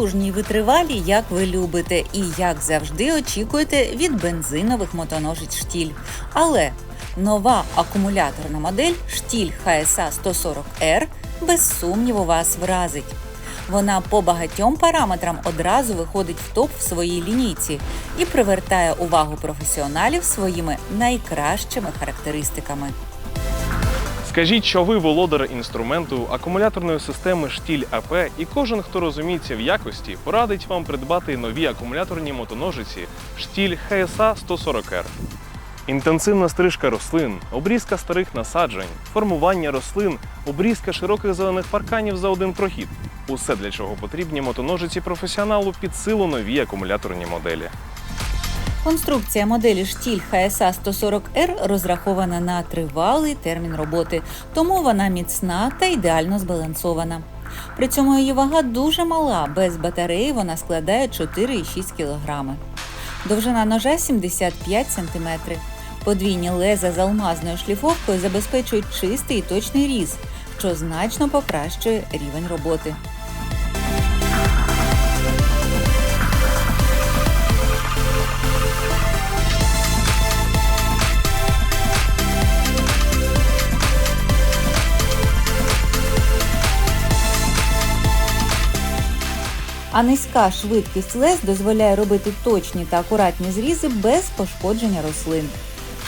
потужні й витривалі, як ви любите, і як завжди очікуєте від бензинових мотоножиць штіль. Але нова акумуляторна модель штіль HSA 140R без сумніву вас вразить. Вона по багатьом параметрам одразу виходить в топ в своїй лінійці і привертає увагу професіоналів своїми найкращими характеристиками. Скажіть, що ви володар інструменту акумуляторної системи штіль АП, і кожен, хто розуміється в якості, порадить вам придбати нові акумуляторні мотоножиці штіль HSA 140R. Інтенсивна стрижка рослин, обрізка старих насаджень, формування рослин, обрізка широких зелених парканів за один прохід. Усе для чого потрібні мотоножиці професіоналу під силу нові акумуляторні моделі. Конструкція моделі штіль HSA 140R розрахована на тривалий термін роботи, тому вона міцна та ідеально збалансована. При цьому її вага дуже мала, без батареї вона складає 4,6 кг. Довжина ножа 75 см. Подвійні леза з алмазною шліфовкою забезпечують чистий і точний різ, що значно покращує рівень роботи. А низька швидкість лез дозволяє робити точні та акуратні зрізи без пошкодження рослин.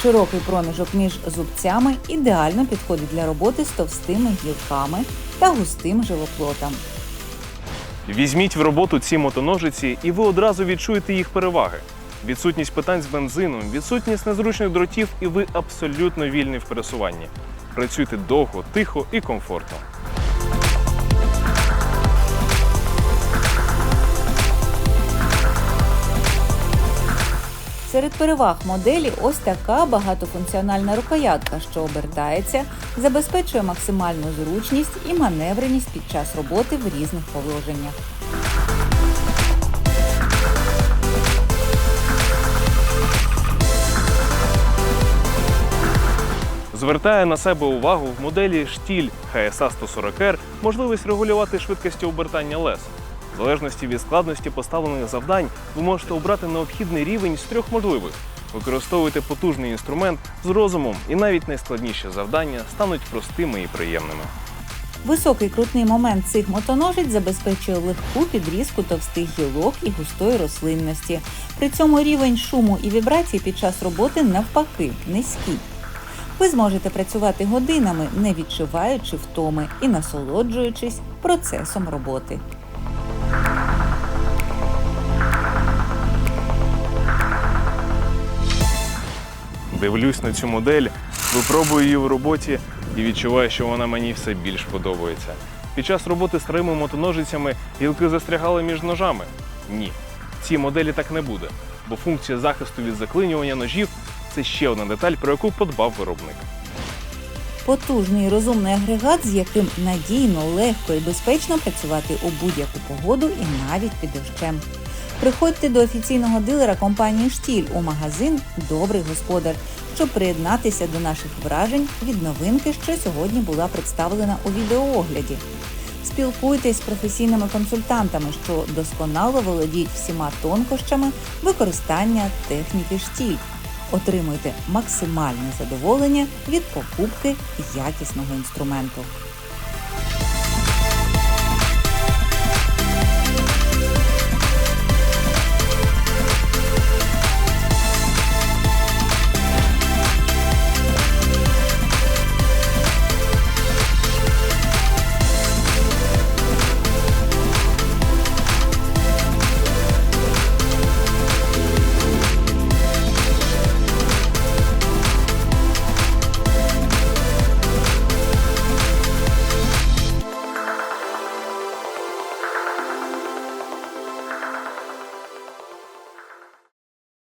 Широкий проміжок між зубцями ідеально підходить для роботи з товстими гілками та густим живоплотом. Візьміть в роботу ці мотоножиці, і ви одразу відчуєте їх переваги. Відсутність питань з бензином, відсутність незручних дротів, і ви абсолютно вільні в пересуванні. Працюйте довго, тихо і комфортно. Серед переваг моделі ось така багатофункціональна рукоятка, що обертається, забезпечує максимальну зручність і маневреність під час роботи в різних положеннях. Звертає на себе увагу в моделі штіль HSA 140R можливість регулювати швидкості обертання лез. В залежності від складності поставлених завдань, ви можете обрати необхідний рівень з трьох можливих. Використовуйте потужний інструмент з розумом, і навіть найскладніші завдання стануть простими і приємними. Високий крутний момент цих мотоножиць забезпечує легку підрізку товстих гілок і густої рослинності. При цьому рівень шуму і вібрацій під час роботи навпаки низький. Ви зможете працювати годинами, не відчуваючи втоми і насолоджуючись процесом роботи. Дивлюсь на цю модель, випробую її в роботі і відчуваю, що вона мені все більш подобається. Під час роботи з старими мотоножицями гілки застрягали між ножами. Ні, цій моделі так не буде, бо функція захисту від заклинювання ножів це ще одна деталь, про яку подбав виробник. Потужний розумний агрегат, з яким надійно, легко і безпечно працювати у будь-яку погоду і навіть під дощем. Приходьте до офіційного дилера компанії Штіль у магазин Добрий господар, щоб приєднатися до наших вражень від новинки, що сьогодні була представлена у відеоогляді. Спілкуйтесь з професійними консультантами, що досконало володіють всіма тонкощами використання техніки штіль. Отримуйте максимальне задоволення від покупки якісного інструменту.